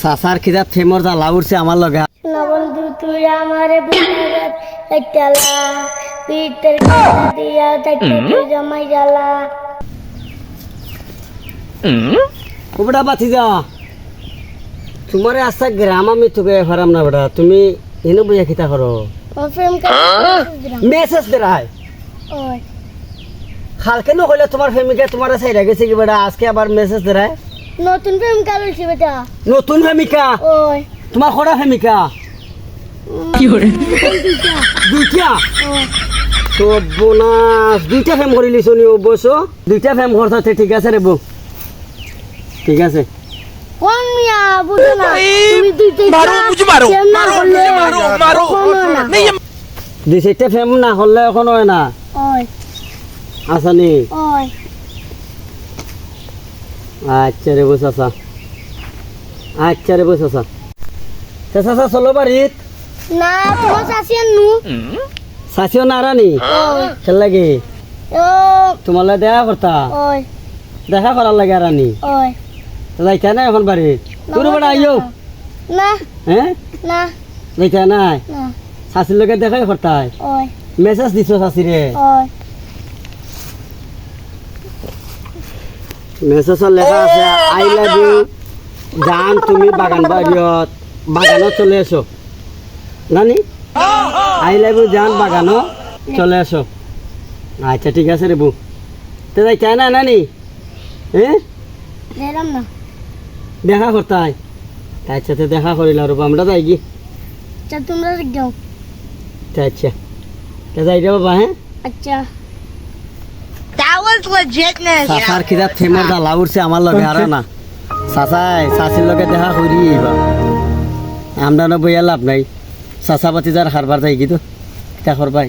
সাসার খিদা ফেমর জ্বালা উঠছে আমার লগে। না বন্ধু তুই আমারে বুঝাত কাটালা পিতের দিয়া তুই জমাই জ্বালা। ও বেটা বাতি যা। তোমার আস্থা গ্রাম আমি তোকে ফারাম না বেটা তুমি এনে বুঝে খিতা করো ও প্রেম কাটা মেসেজ দেরায় ওই কালকে নকলে তোমার প্রেমিকা তোমার সাইডা গেছে কি বেটা আজকে আবার মেসেজ দেরায় নতুন প্রেমিকা লইছি বেটা। নতুন প্রেমিকা? ওই। তোমার খরা প্রেমিকা? কি করে? দুইটা। তো বোনাস দুইটা ফ্যাম করে লিছো নি অবশ্য। দুইটা ফ্যাম করতে ঠিক আছে রে বউ ঠিক আছে। কোন মিয়া দুই সেটা ফ্যাম না হলে এখন হয় না। আসানি। আচ্ছা রে বস আসা আচ্ছা রে বস আসা চাচা চলো বাড়িত। না তোমার শাসিয়ে নু চাচিও নারানি ওই খেল লাগে। তোমার দেখা করতা দেখা করার লাগে আরানি যাইতা না এখন বাড়িত? তোর বেড়া আইও? না। হ্যাঁ না। যাইতা নাই? লগে দেখাই করতাই মেসেজ দিছ শাশিরে মেসেজত লেখা আছে আই লাভ ইউ। জান তুমি বাগান বাড়িয়ত বাগানত চলে এসো নানি? আই লাভ ইউ জান বাগানত চলে এসো আচ্ছা ঠিক আছে রে বউ তো যাই চাই না নানি হ্যাঁ দেখা করতাই আচ্ছা তো দেখা করিল আর আমরা যাই কি? আচ্ছা তোমরা যাও। আচ্ছা তো যাই রে বাবা হ্যাঁ আচ্ছা। Was legitness. চাচার খিদা থেমর জ্বালা উঠছে আমার লগে আর না চাচাই চাচির লগে দেখা করি এইবা আমরা না বইয়া লাভ নাই চাচা পাতি যার হারবার যাই কি তো করবাই